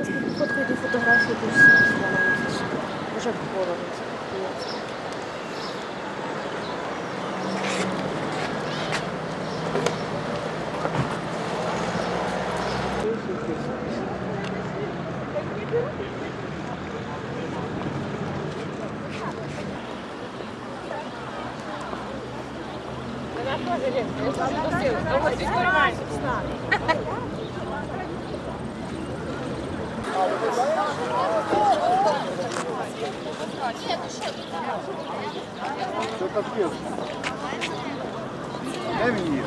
Фоткайте фотографії, дуже зламається. Вже холодно. це капець. Це капець. Де він є?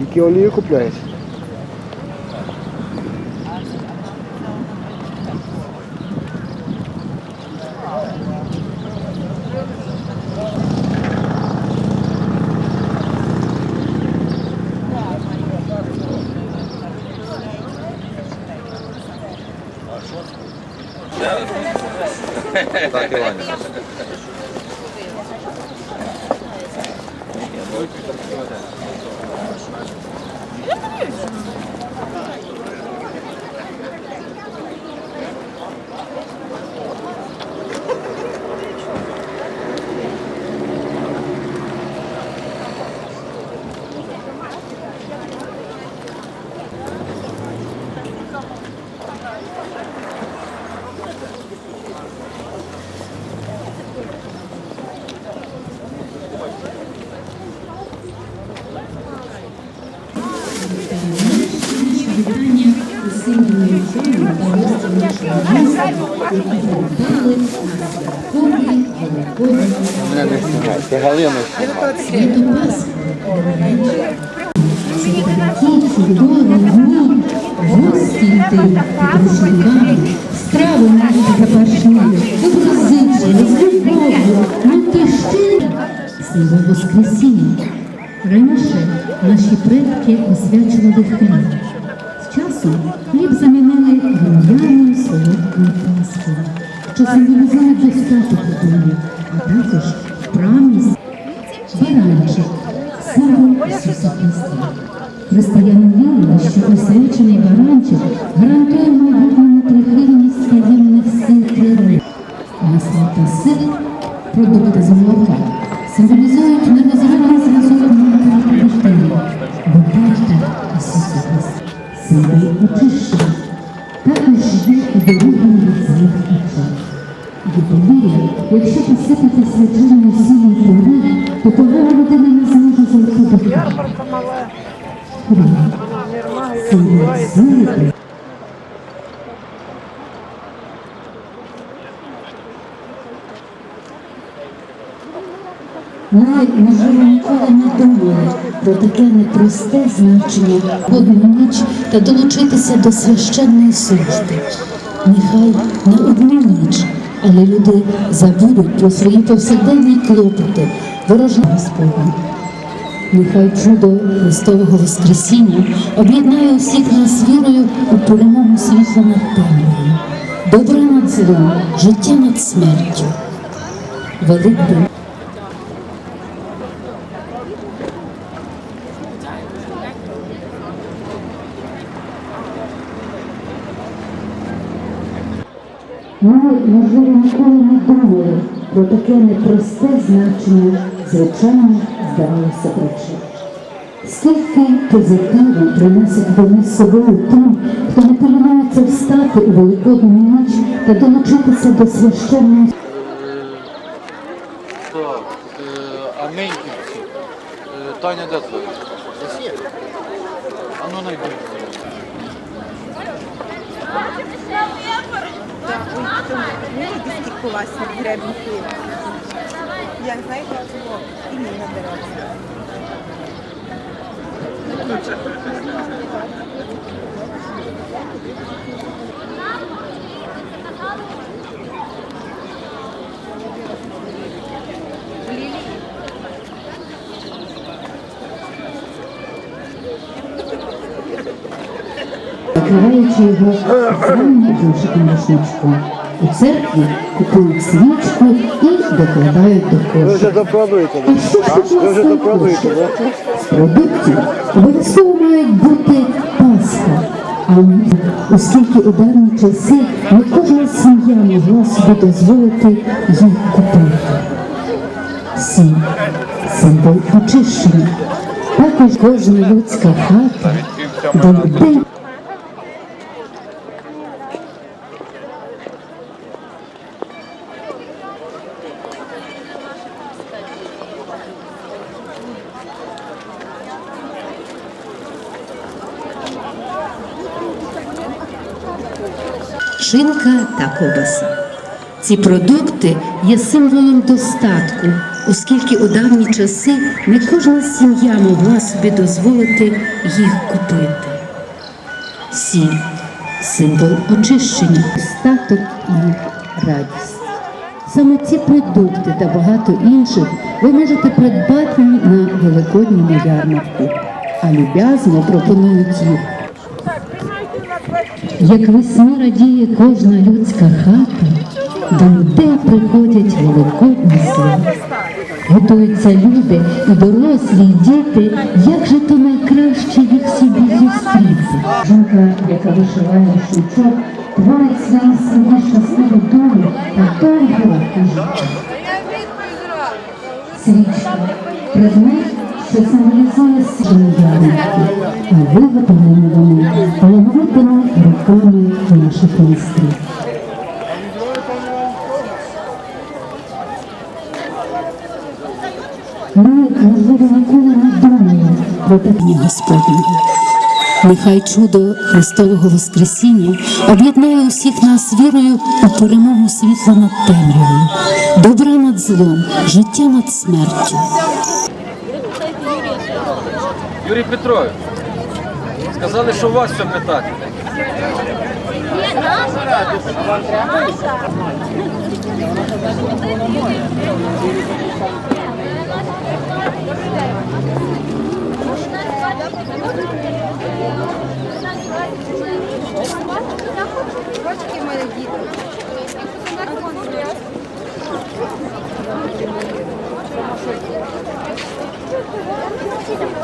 Які олії купляєш? Так, Івані. Вітання усім вінничанам та гостям нашого міста, які завітали на святковий Великодній Мене не знімай. Це Галина. Святопас. Це такі чудові дні, гості йти під рушниками, страви наші запашні, з любов'ю, мати щирі. Воскресіння. Раніше наші предки освячували хліб. З часом хліб замінили рум'яною солодкою паскою, що символізує достаток у домі, а також вправність Баранчик – символ Ісуса Христа. Християни вірили, що освячений баранчик гарантує майбутньому прихильність таємних сил природи. Масло та сил, – продукти з молока, символізують Відповідає, якщо посипати свяченою сілою пори, то порога людина не зможе зайти до хати. Ми, можливо, ніколи не думали про таке непросте значення водну ніч та долучитися до священної служби. Нехай не одну ніч, але люди забудуть про свої повсякденні клопоти, ворожна Господня. Нехай чудо Христового Воскресіння об'єднає усіх нас вірою у перемогу світла над темрявою, добре над злом, життя над смертю. Великдень Ми, можливо, ніколи не думали про таке непросте значення звичайних, здавалося речей. Скільки позитиву приносить вони з собою тим, хто не полюбляється встати у великодню ніч та долучитися до священної Так, е, а Меньківці. Е, Таня де твоя? А ну Ой, десь тільки класні гребінки. Я, знаєте, чого? І не набирати. Лілі накриваючи його вишитим рушничком. У церкві купують свічку і докладають до допробуєте, А що ж тут да? З продуктів обов'язково мають бути пасха. А оскільки у давні часи не кожна сім'я могла собі дозволити їх купити. Сіль символ очищення. Також кожна людська хата до людей шинка та ковбаса. Ці продукти є символом достатку, оскільки у давні часи не кожна сім'я могла собі дозволити їх купити. Сіль символ очищення, достаток і радість. Саме ці продукти та багато інших ви можете придбати на великодньому ярмарку, а люб'язно пропонують їх як весна радіє кожна людська хата, до людей приходять великодні свята. Готуються люди і дорослі, і діти, як же то найкраще їх собі зустріти. Жінка, яка вишиває рушничок, творить своїй собі щасливу долю та довгу життя. Свічка предмет, що символізує ярмарки, а виготовлені вони талановитими руками наших майстрів. Ми, можливо, ніколи не думали Господні. Нехай чудо Христового Воскресіння об'єднає усіх нас вірою у перемогу світла над темрявою, добра над злом, життя над смертю. Юрій Петрович, сказали, що у вас все питати. Бачите, мене діти. Я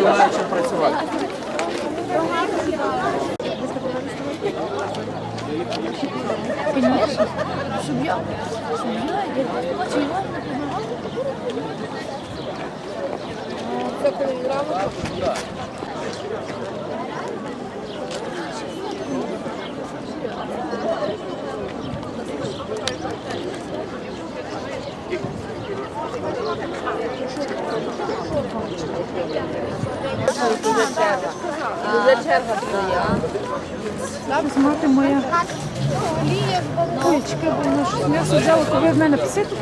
знаю, чим працювати. Конечно. Щоб я, щоб я працювала, Це черга твоя. Зараз мати моя Ой, бо м'ясо взяла, коли в мене пси тут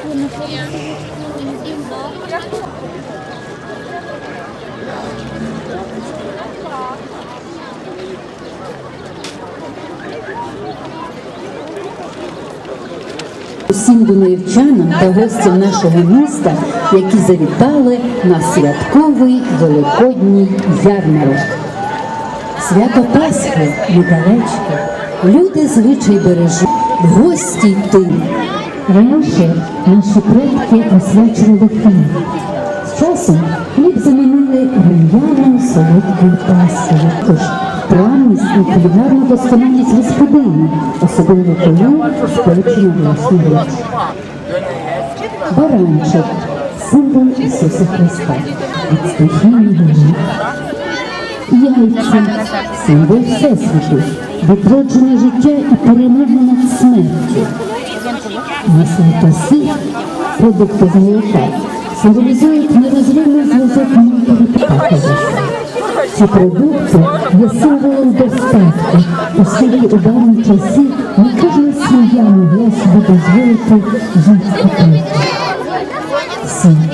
Усім дунаївчанам та гостям нашого міста, які завітали на святковий великодній ярмарок. Свято Пасхи недалечко. Люди звичай бережуть, гості йти. Раніше наші предки освячували хліб. З часом хліб замінили рум'яною солодкою паскою. Тож вправність і кулінарну досконалість господині, особливо коли спечена власна річ. Баранчик символ Ісуса Христа від стихійної війни. Яйця символ Всесвіту, відродження життя і перемога над смертю. Та продукти з символізують нерозривний зв'язок матері та козацтва. Ці продукти є символом достатку, у давні часи не кожна сім'я могла собі дозволити їх купити. Сім.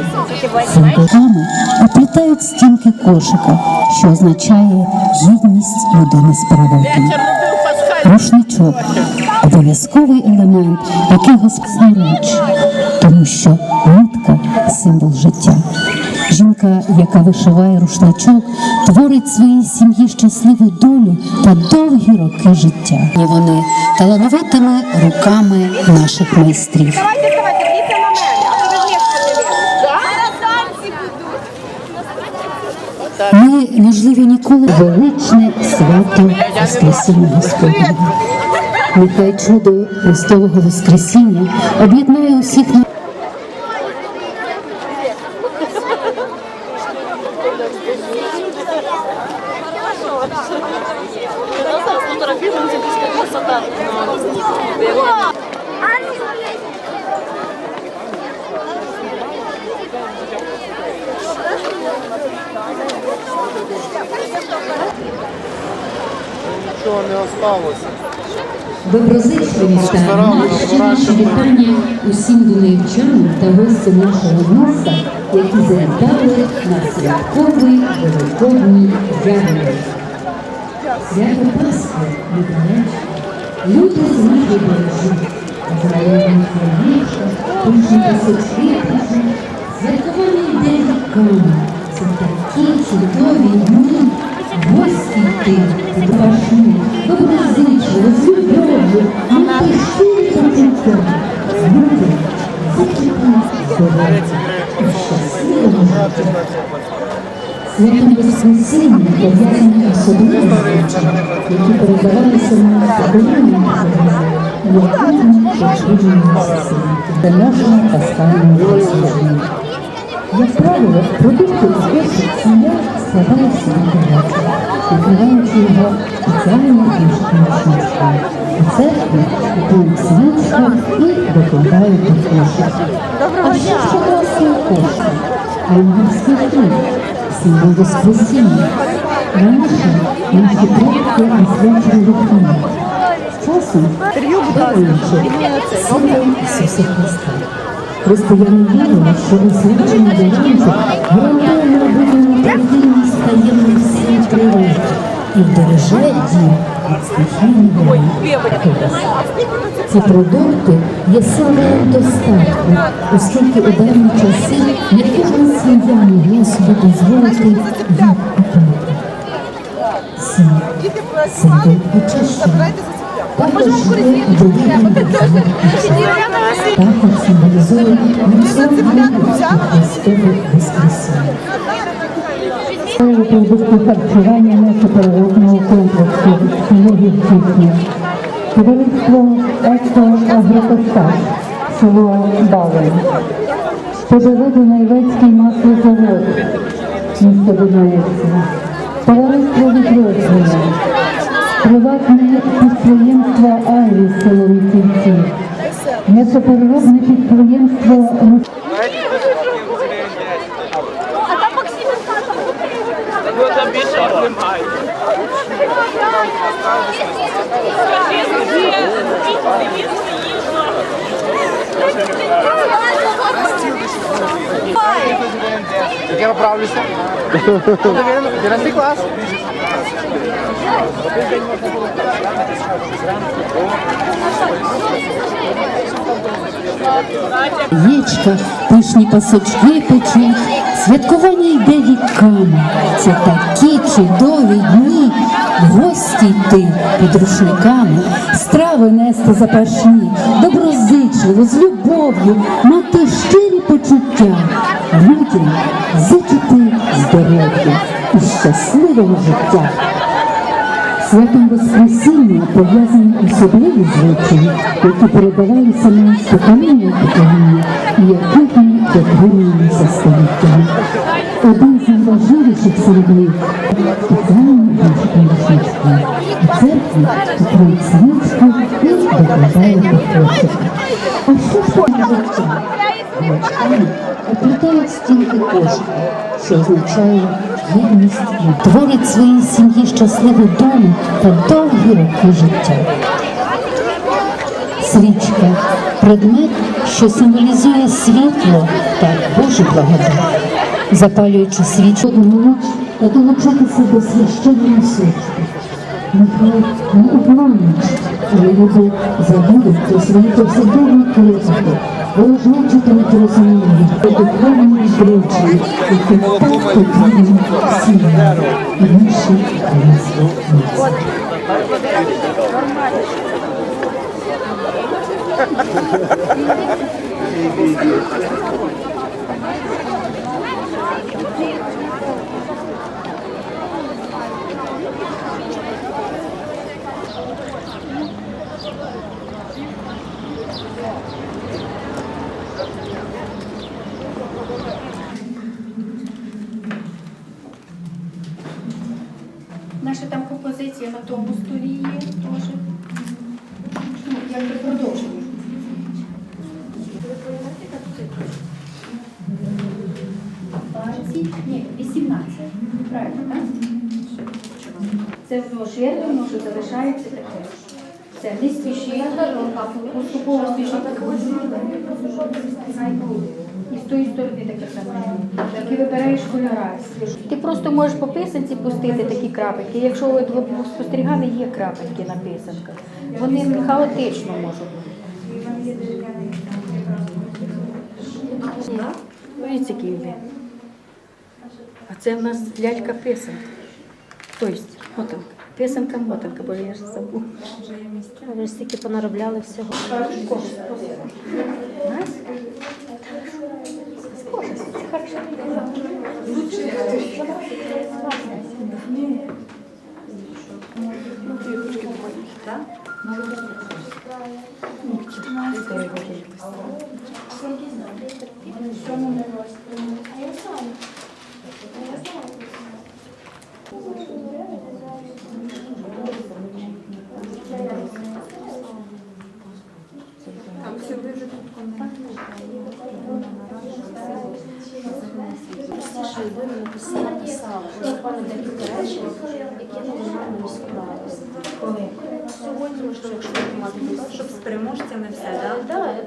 Символами оплітають стінки кошика, що означає гідність людини з переводом. Рушничок обов'язковий елемент, який господар річ, тому що нитка символ життя. Жінка, яка вишиває рушничок, творить своїй сім'ї щасливу долю та довгі роки життя. І вони талановитими руками наших майстрів. Ми, можливо, ніколи величне свято Воскресіння Господнього. Нехай чудо Христового Воскресіння об'єднає усіх на Нічого не осталося. доброзичливі вітання, найщиріші вітання усім дунаївчанам та гостям нашого міста, які завітали на святковий великодній ярмарок. Свято Пасхи недалечко. Люди з нашої бережі, Зраєвні яєчка, пишні пасочки пишні, святкування йде віками. Це такі чудові дні, гості йти, запашні, доброзичливо, з любов'ю, на щирі почуття. Люди, зачепні здоров'я і щасливого життя. Святом Воскресіння пов'язані особливі речі, які передавалися нам з покоління якому почуємо Це можна пасхальному послуженню. Як правило, продукти перших сім'я складаються на багато, накриваючи його спеціальним книжким шничком. У церкві купують свічку і докладають до кошик. А ж прекрасний кошик? Ангельський хліб, символ Воскресіння. Раніше наші предки освячували хліб. Часом виявивши символ Ісуса Христа. Християни вірили, що освячення дарунки гарантує майбутню правдивість таємних сил природи і вбереже дім від стихійної Ці продукти є символом достатку, оскільки у давні часи не кожна сім'я могла собі дозволити їх купити. Сім. Символ очищення. Також є другий також символізує міцне Христове Воскресіння. Продукти харчування нефтопереробного комплексу технології кухні. Товариство «Екоагрокостаж», село Балин. Споживу Дунаєвецький маслозавод, місто Дунаєвці. Товариство відродження. Приватне підприємство «Айрі» село Місівці. М'ясопереробне підприємство «Рус- Яке поправлюся? 11 клас. Яєчка, пишні пасочки печуть, святкування йде віками. Це такі чудові дні. Гості йти під рушниками, страви нести запашні, доброзичливо, з любов'ю, мати щирі почуття, людям зичити здоров'я і щасливого життя. Святом Воскресіння пов'язані особливі звичаї, які передавалися нам з покоління покоління і яких ми дотримуємося століттями. Один з найважливіших серед них спеціальний вишитий рушничком. У церкві купують свічку і докладають до. А що ж таке життя? Гачками оплітають стінки кошика, що означає єдність, творить своїй сім'ї щасливий дом та довгі роки життя. Свічка предмет, що символізує світло та Божу благодать. Запалюючи молодь та долучатися до священної служби. Нехай не обмануть, але люди забудуть про свої повсякденні клопоти, ворожнечитимуть розуміння та духовної зручі, які так потрібні і нашій країні. Наша тому столі є теж. Ну, якби продовження. Ні, 18. Правильно, так? Це воно воно що залишається таке. Це не спішіть, поступово спішіть. І з тої сторони таке саме. Тільки вибираєш кольора. Ти просто можеш по писанці пустити такі крапельки. Якщо ви спостерігали, є крапельки на писанках. Вони хаотично можуть бути. Дивіться, який він. А це в нас лялька писанка. Тобто, мотанка. Писанка, мотанка, бо я ж забув. Ви ж стільки понаробляли всього. Нас? Що ви написали, написали. Буквально декілька речень, які не можна міську раду. Сьогодні, що якщо ви мати Щоб з переможцями все, так?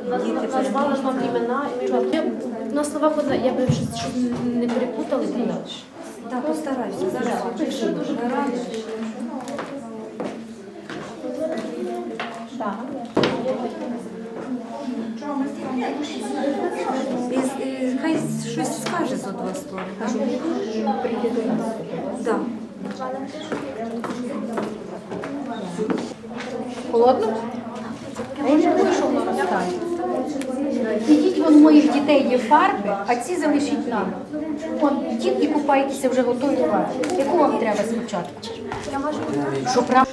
Так, Діти назвали ж вам імена, і ми я на словах одна, я би щось щоб не перепутали, то далі. Так, постарайся. Зараз пишу. Так. І- і Хай щось скаже за два слова. Прийде до нас. Холодно? А я вже вийшов на розстання. Ідіть, вон моїх дітей є фарби, а ці залишіть нам. Ідіть і купайтеся вже готові фарби. Яку вам треба спочатку? Що прав?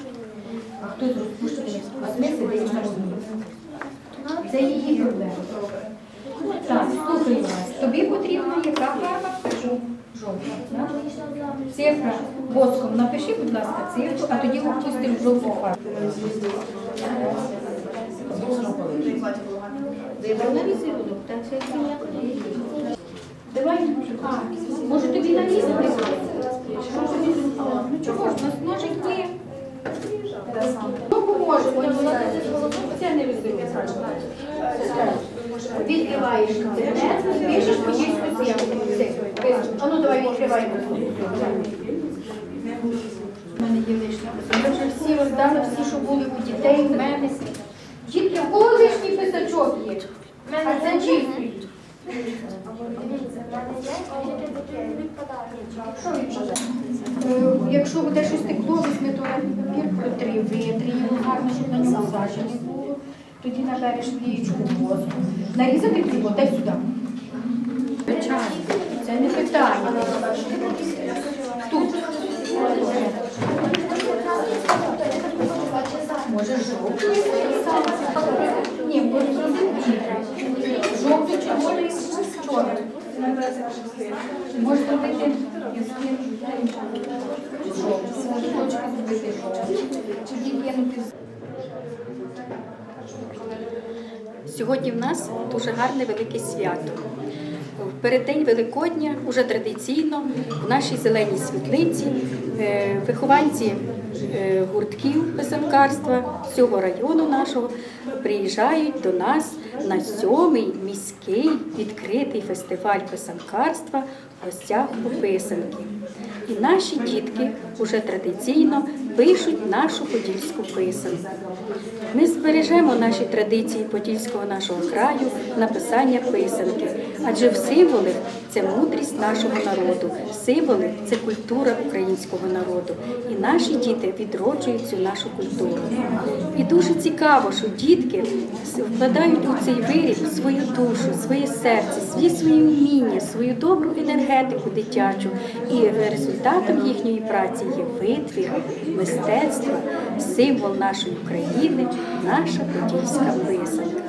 А хто тут? Це її проблема. Так, слухаю вас. Тобі потрібна яка фарба? Жовта. Цифра. Воском напиши, будь ласка, цифру, а тоді опустимо жовту фарбу. Давай, а, може тобі? Що тобі? Ну чого ж, у нас ножик є. Ну, поможемо, це не візерунок. Відкриваєш інтернет, пишеш подільську сім'ю. А ну давай відкривай. У мене є лишня. Ми вже всі роздали, всі, що були у дітей, у мене. Дітки, у кого лишній писачок є? А це чистий. Що? Е, Якщо буде щось текло, візьми туалетний папір, протри, витри його гарно, щоб на ньому сажі не було. Тоді набереш лієчку воску. Нарізати хлібо, дай сюди. Це не питання. Тут. Може жовту? Ні, може зробити. Жовту, червону, чорну. Може зробити жовту. Може точку зробити. Тоді кинути. Сьогодні в нас дуже гарне велике свято. В переддень Великодня уже традиційно в нашій зеленій світлиці е, вихованці гуртків писанкарства цього району нашого приїжджають до нас на сьомий міський відкритий фестиваль писанкарства гостях у писанки. І наші дітки вже традиційно пишуть нашу подільську писанку. Ми збережемо наші традиції подільського нашого краю написання писанки, адже в символи це мудрість нашого народу, символи це культура українського народу. І наші діти відроджують цю нашу культуру. І дуже цікаво, що дітки вкладають у цей виріб свою душу, своє серце, свої свої вміння, свою добру енергетику дитячу. І результатом їхньої праці є витвір, мистецтво, символ нашої країни, наша подільська писанка.